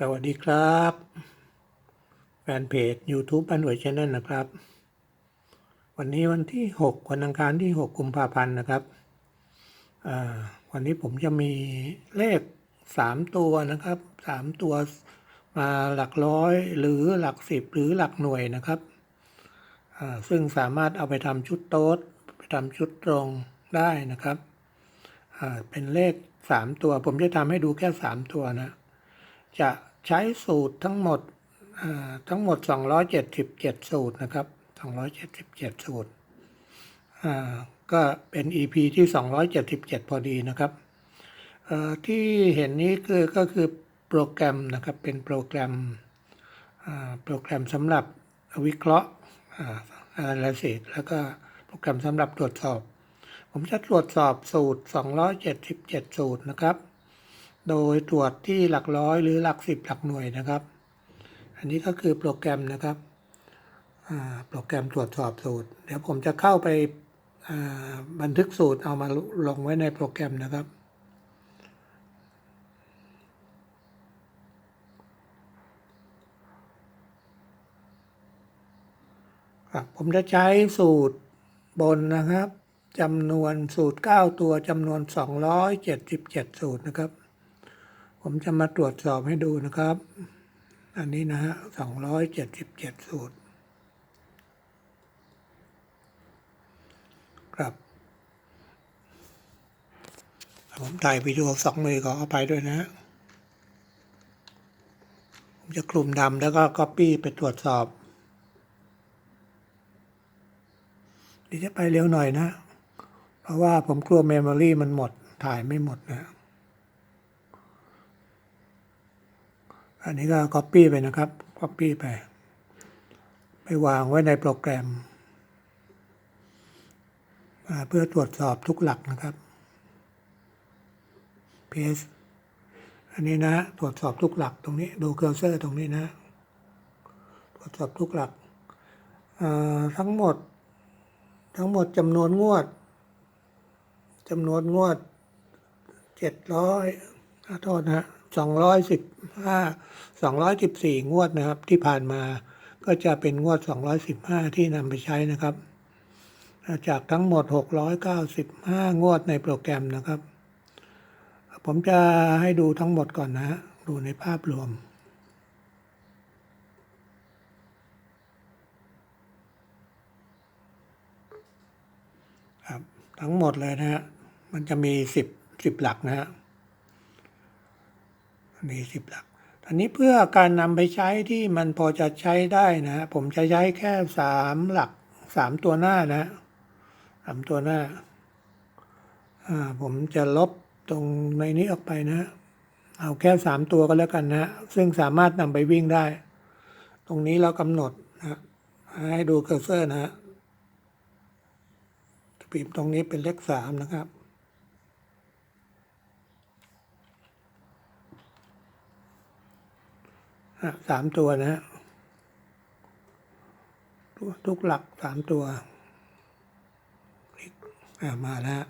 สวัสดีครับ แฟนเพจ YouTube บ้านหวยชแนลนะครับ วันนี้วันที่ 6 วันอังคารที่ 6 กุมภาพันธ์นะครับ วันนี้ผมจะมีเลข 3 ตัวนะครับ 3 ตัวมาหลักร้อยหรือหลักสิบหรือหลักหน่วยนะครับ ซึ่งสามารถเอาไปทำชุดโต๊ดไปทำชุดตรงได้นะครับเป็นเลข 3 ตัว ผมจะทำให้ดูแค่ 3 ตัวนะจะ ใช้สูตรทั้งหมดทั้งหมด 277 สูตรนะครับ 277 สูตรก็เป็น EP ที่ 277 พอดีนะครับที่เห็นนี้คือก็คือโปรแกรมนะครับเป็นโปรแกรมโปรแกรมสำหรับวิเคราะห์อา analysis แล้วก็โปรแกรมสำหรับตรวจสอบ ผมจะตรวจสอบสูตร 277 สูตรนะครับ โดยตรวจที่หลักร้อยหรือหลักสิบหลักหน่วยนะครับ อันนี้ก็คือโปรแกรมนะครับโปรแกรมตรวจสอบสูตร เดี๋ยวผมจะเข้าไปบันทึกสูตรเอามาลงไว้ในโปรแกรมนะครับครับผมจะใช้สูตรบนนะครับจำนวนสูตร 9 ตัวจำนวน 277 สูตรนะครับ ผมจะมาตรวจสอบให้ดูนะครับ อันนี้นะฮะ277สูตร ครับ ผมถ่ายวิดีโอสองมือขอเอาไปด้วยนะผมจะคลุมดำแล้วก็ Copy ไปตรวจสอบเดี๋ยวจะไปเร็วหน่อยนะ เพราะว่าผมกลัวเมมโมรีมันหมดถ่ายไม่หมดนะ อันนี้ก็ Copy ไปนะครับ Copy ไป ไปวางไว้ในโปรแกรม เพื่อตรวจสอบทุกหลักนะครับ PS อันนี้นะ ตรวจสอบทุกหลักตรงนี้ ดูเคอร์เซอร์ตรงนี้นะ ตรวจสอบทุกหลัก ทั้งหมด ทั้งหมดจำนวนงวดจำนวนงวดเจ็ดร้อยขอโทษนะ ฮะสองร้อยสิบห้าสองร้อยสิบสี่งวดนะครับ ที่ผ่านมาก็จะเป็นงวดสองร้อยสิบห้าที่นำไปใช้นะครับ จากทั้งหมดหกร้อยเก้าสิบห้างวดในโปรแกรมนะครับ ผมจะให้ดูทั้งหมดก่อนนะฮะดูในภาพรวมครับทั้งหมดเลยนะฮะ มันจะมีสิบสิบหลักนะฮะ อันนี้สิบหลักอันนี้เพื่อการนำไปใช้ที่มันพอจะใช้ได้นะ ผมจะใช้แค่สามหลักสามตัวหน้านะสามตัวหน้า ผมจะลบตรงในนี้ออกไปนะ เอาแค่สามตัวก็แล้วกันนะ ซึ่งสามารถนำไปวิ่งได้ ตรงนี้เรากำหนดนะให้ดูเคอร์เซอร์นะฮะพิมพ์ตรงนี้เป็นเลขสามนะครับอะ สามตัวนะฮะทุกหลักสามตัวมาแล้ว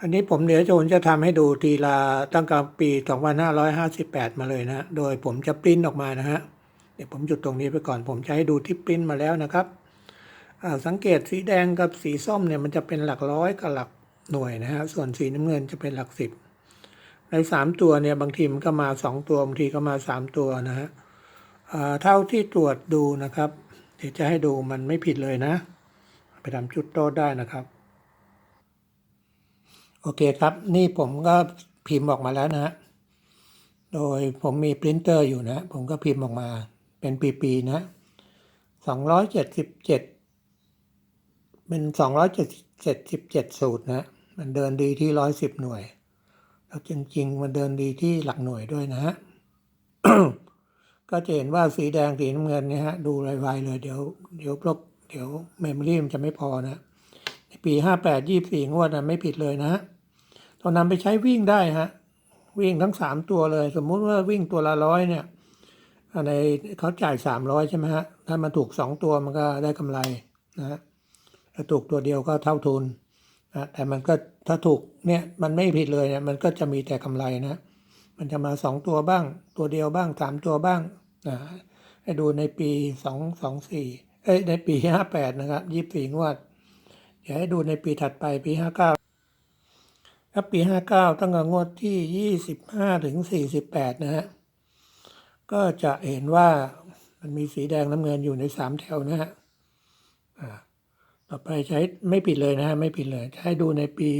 อันนี้ผมเดี๋ยวโจนจะทำให้ดูทีละตั้งแต่ปี 2558 มาเลยนะ โดยผมจะปริ้นออกมานะฮะ เดี๋ยวผมหยุดตรงนี้ไปก่อน ผมจะให้ดูที่ปริ้นมาแล้วนะครับสังเกตสีแดงกับสีส้มเนี่ยมันจะเป็นหลักร้อยกับหลักหน่วยนะฮะ ส่วนสีน้ำเงินจะเป็นหลักสิบ ในสามตัวเนี่ยบางทีมันก็มาสองตัวบางทีก็มาสามตัวนะฮะเท่าที่ตรวจดูนะครับ เดี๋ยวจะให้ดูมันไม่ผิดเลยนะ ไปทำจุดโต้ได้นะครับ โอเคครับนี่ผมก็พิมพ์ออกมาแล้วนะฮะโดยผมมีปรินเตอร์อยู่นะ ผมก็พิมพ์ออกมาเป็นปีๆนะสองร้อยเจ็ดสิบเจ็ดเป็นสองร้อยเจ็ดเจ็ดสิบเจ็ดสูตรนะ มันเดินดีที่ร้อยสิบหน่วย แล้วจริง ๆ มันเดินดีที่หลักหน่วยด้วยนะฮะก็จะเห็นว่าสีแดงสีน้ำเงินเนี่ยฮะ ดูไวๆเลย เดี๋ยวเดี๋ยวพวกเดี๋ยวเมมโมรี่มันจะไม่พอนะในปีห้าแปดยี่สี่งวดนะไม่ผิดเลยนะฮะตอนนำไปใช้วิ่งได้ฮะ วิ่งทั้งสามตัวเลย สมมุติว่าวิ่งตัวละร้อยเนี่ยในเขาจ่ายสามร้อยใช่ไหมฮะ ถ้ามันถูกสองตัวมันก็ได้กำไรนะฮะถ้าถูกตัวเดียวก็เท่าทุนนะแต่มันก็ ถ้าถูกเนี่ยมันไม่ผิดเลยเนี่ยมันก็จะมีแต่กำไรนะ มันจะมาสองตัวบ้าง ตัวเดียวบ้างสามตัวบ้างนะให้ดูในปีสองสองสี่เอ้ยในปีห้าแปดนะครับยี่สี่งวด เดี๋ยวให้ดูในปีถัดไปปีห้าเก้าครับปีห้าเก้าตั้งแต่งวดที่ยี่สิบห้าถึงสี่สิบแปดนะฮะ ก็จะเห็นว่ามันมีสีแดงน้ำเงินอยู่ในสามแถวนะฮะอ่า ต่อไปใช้ไม่ผิดเลยนะฮะไม่ผิดเลยจะให้ดูในปี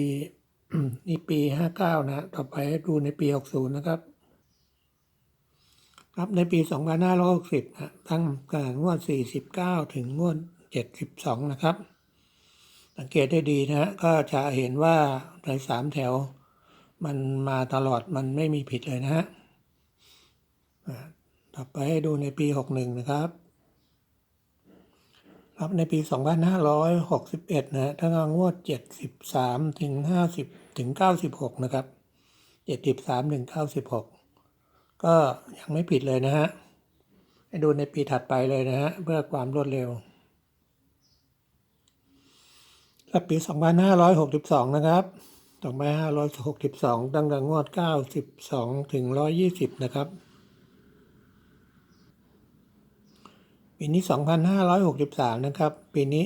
นี่ปีห้าเก้านะต่อไปให้ดูในปีหกศูนย์นะครับ ครับในปี2560นห้าร้อยหกสิบฮะตั้งแต่งวด49ถึงงวด72นะครับ สังเกตได้ดีนะฮะก็จะเห็นว่าในสามแถว มันมาตลอดมันไม่มีผิดเลยนะฮะต่อไปให้ดูในปี61นะครับ ครับในปี 2561 นะทั้งงวด 73 ถึง 50 ถึง 96 นะครับ 73 ถึง 96 ก็ยังไม่ผิดเลยนะฮะให้ดูในปีถัดไปเลยนะฮะ เพื่อความรวดเร็วและปี 2562 นะครับ2562 ตั้งแต่งวด 92 ถึง 120 นะครับ ปีนี้ 2563 นะครับ ปีนี้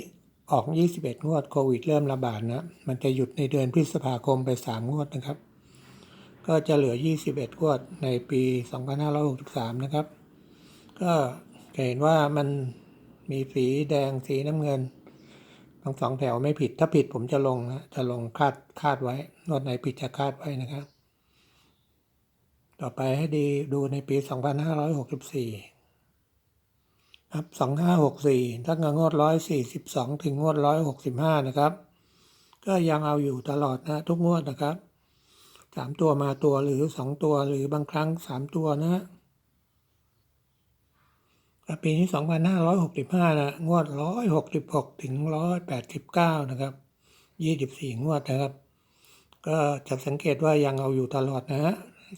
ออก 21 งวดโควิดเริ่มระบาดนะ มันจะหยุดในเดือนพฤษภาคมไป 3 งวดนะครับ ก็จะเหลือ 21 งวดในปี 2563 นะครับ ก็จะเห็นว่ามันมีสีแดงสีน้ำเงินทั้งสองแถวไม่ผิด ถ้าผิดผมจะลงนะ จะลงคาดคาดไว้งวดไหนผิดจะคาดไว้นะครับ ต่อไปให้ดีดูในปี 2564 ครับ2564ตั้งแต่งวด142ถึงงวด165นะครับ ก็ยังเอาอยู่ตลอดนะทุกงวดนะครับสามตัวมาตัวหรือสองตัวหรือบางครั้งสามตัวนะฮะปีนี้สองพันห้าร้อยหกสิบห้านะงวดร้อยหกสิบหกถึงร้อยแปดสิบเก้านะครับยี่สิบสี่งวดนะครับ ก็จะสังเกตว่ายังเอาอยู่ตลอดนะฮะ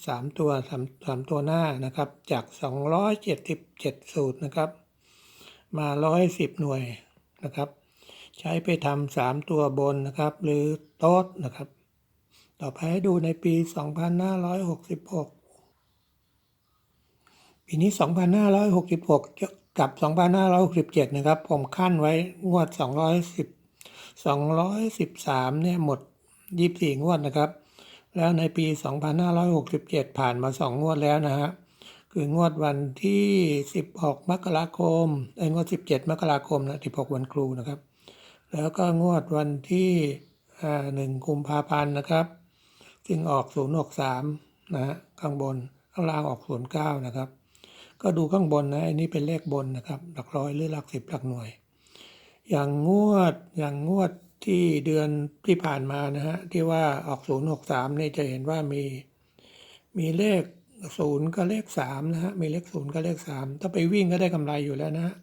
สามตัวสามสามตัวหน้านะครับ จากสองร้อยเจ็ดสิบเจ็ดสูตรนะครับ มาร้อยสิบหน่วยนะครับ ใช้ไปทำสามตัวบนนะครับ หรือโต๊ดนะครับ ต่อไปให้ดูในปี 2566 ปีนี้ 2566 กับ 2567 นะครับ ผมขั้นไว้งวด 210 213 เนี่ยหมด 24 งวดนะครับ แล้วในปี 2567 ผ่านมา 2 งวดแล้วนะฮะ คืองวดวันที่ 16 มกราคมไอ้งวด 17 มกราคมนะ16 วันครูนะครับ แล้วก็งวดวันที่อ่า1กุมภาพันธ์นะครับ ซึ่งออก 063 นะฮะข้างบนข้างล่างออก 09 นะครับ ก็ดูข้างบนนะอันนี้เป็นเลขบนนะครับ หลักร้อยหรือหลักสิบหลักหน่วย อย่างงวดอย่างงวดที่เดือนที่ผ่านมานะฮะที่ว่าออก 063 นี่จะเห็นว่ามีมีเลข ศูนย์กับเลขสามนะฮะมีเลขศูนย์กับเลขสามถ้าไปวิ่งก็ได้กำไรอยู่แล้วนะฮะ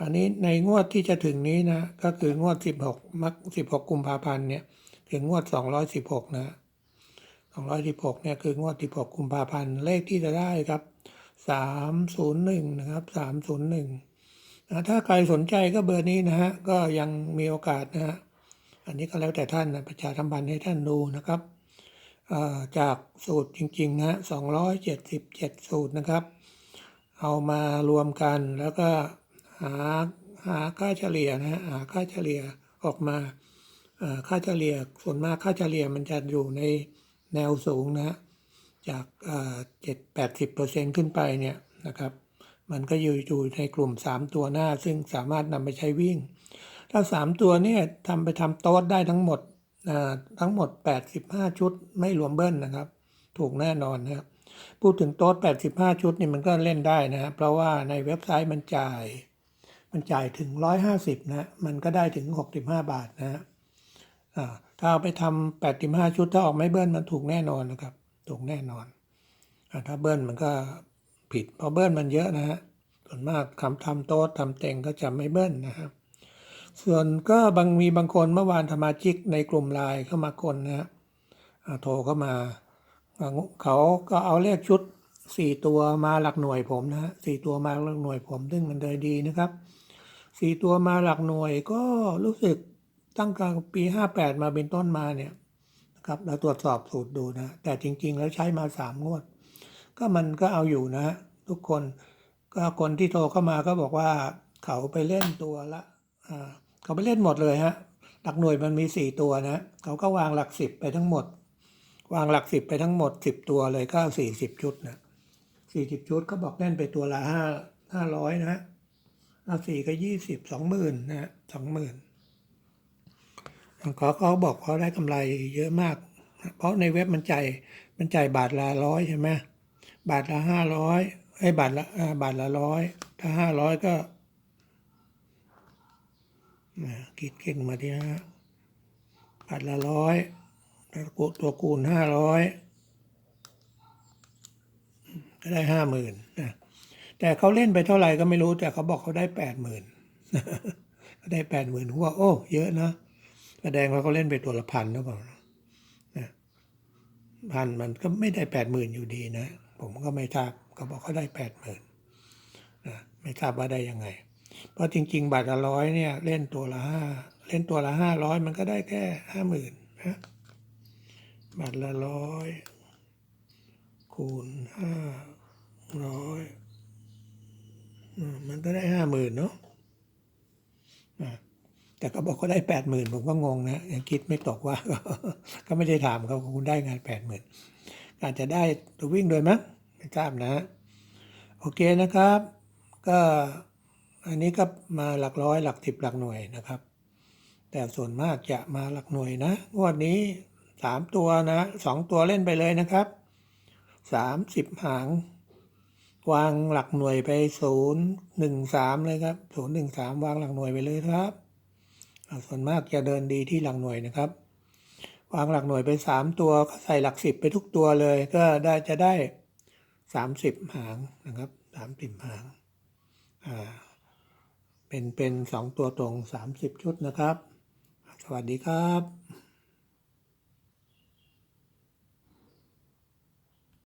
อันนี้ในงวดที่จะถึงนี้นะ ก็คืองวด16มัก16กุมภาพันธ์เนี่ย ถึงงวด216นะ216เนี่ยคืองวด16กุมภาพันธ์เลขที่จะได้ครับ301นย์หนึ่งนะครับ301นะถ้าใครสนใจก็เบอร์นี้นะฮะก็ยังมีโอกาสนะฮะอันนี้ก็แล้วแต่ท่านนะประชาสัมพันธ์ให้ท่านดูนะครับ จากสูตรจริงๆนะฮะ277สูตรนะครับ เอามารวมกันแล้วก็หาหาค่าเฉลี่ยนะฮะหาค่าเฉลี่ยออกมาค่าเฉลี่ยส่วนมากค่าเฉลี่ยมันจะอยู่ในแนวสูงนะฮะจากเจ็ดแปดสิบเปอร์เซ็นขึ้นไปเนี่ยนะครับมันก็อยู่อยู่ในกลุ่ม 3 ตัวหน้า ซึ่งสามารถนำไปใช้วิ่ง ถ้า 3 ตัวเนี่ยทำไปทำโต๊ดได้ทั้งหมด ทั้งหมด 85 ชุดไม่รวมเบิ้ลนะครับ ถูกแน่นอนนะครับพูดถึงโต๊ด85 ชุดนี่มันก็เล่นได้นะฮะเพราะว่าในเว็บไซต์มันจ่าย มันจ่ายถึง 150 นะ มันก็ได้ถึง 65 บาทนะฮะถ้าเอาไปทำ85 ชุดถ้าออกไม่เบิ้ลมันถูกแน่นอนนะครับ ถูกแน่นอนอถ้าเบิ้ลมันก็ผิดเพราะเบิ้ลมันเยอะนะฮะส่วนมากคำทำโต๊ดทำเต็งก็จะไม่เบิ้ลนะครับ ส่วนก็บางมีบางคนเมื่อวานสมาชิกในกลุ่มไลน์เข้ามาคนนะฮะโทรเข้ามาเขาก็เอาเลขชุดสี่ตัวมาหลักหน่วยผมนะฮะสี่ตัวมาหลักหน่วยผมซึ่งมันเลยดีนะครับสี่ตัวมาหลักหน่วยก็รู้สึกตั้งแต่ปีห้าแปดมาเป็นต้นมาเนี่ยนะครับเราตรวจสอบสูตรดูนะ แต่จริง ๆ แล้วใช้มาสามงวด ก็มันก็เอาอยู่นะ ทุกคนก็คนที่โทรเข้ามาก็บอกว่าเขาไปเล่นตัวละ เขาไปเล่นหมดเลยฮะหลักหน่วยมันมีสี่ตัวนะเขาก็วางหลักสิบไปทั้งหมด วางหลักสิบไปทั้งหมดสิบตัวเลยก็สี่สิบชุดนะสี่สิบชุดเขาบอกเล่นไปตัวละห้าห้าร้อยนะเอาสี่ก็ยี่สิบสองหมื่นนะสองหมื่นเขาเขาบอกเขาได้กำไรเยอะมาก เพราะในเว็บมันจ่ายมันจ่ายบาทละร้อยใช่ไหมบาทละห้าร้อยไอ้บาทละบาทละร้อยถ้าห้าร้อยก็ นะคิดเก่งมาที่นะบาทละร้อยตัวคูณห้าร้อยก็ได้ห้าหมื่นนะแต่เขาเล่นไปเท่าไหร่ก็ไม่รู้แต่เขาบอกเขาได้แปดหมื่นก็ได้แปดหมื่นผมว่าโอ้ เยอะนะแสดงว่าเขาเล่นไปตัวละพันหรือเปล่านะพันมันก็ไม่ได้แปดหมื่นอยู่ดีนะ ผมก็ไม่ทราบเขาบอกเขาได้แปดหมื่นนะไม่ทราบว่าได้ยังไง เพราะจริง ๆ บาทละร้อยเนี่ยเล่นตัวละห้าเล่นตัวละห้าร้อยมันก็ได้แค่ห้าหมื่นนะบาทละร้อยคูณห้าร้อยมันก็ได้ห้าหมื่นเนาะแต่ก็บอกเขาได้แปดหมื่นผมก็งงนะยังคิดไม่ตกว่า ก็ไม่ได้ถามเขาคุณได้งานแปดหมื่นอาจจะได้ตัววิ่งโดยมั้งไม่ทราบนะ โอเคนะครับ ก็ อันนี้ก็มาหลักร้อยหลักสิบหลักหน่วยนะครับ แต่ส่วนมากจะมาหลักหน่วยนะงวดนี้สามตัวนะสองตัวเล่นไปเลยนะครับสามสิบหาง วางหลักหน่วยไปศูนย์หนึ่งสามเลยครับศูนย์หนึ่งสามวางหลักหน่วยไปเลยครับส่วนมากจะเดินดีที่หลักหน่วยนะครับ วางหลักหน่วยไปสามตัวก็ใส่หลักสิบไปทุกตัวเลย ก็ได้จะได้สามสิบหางนะครับสามสิบหางอ่า เป็นเป็นสองตัวตรงสามสิบชุดนะครับ สวัสดีครับ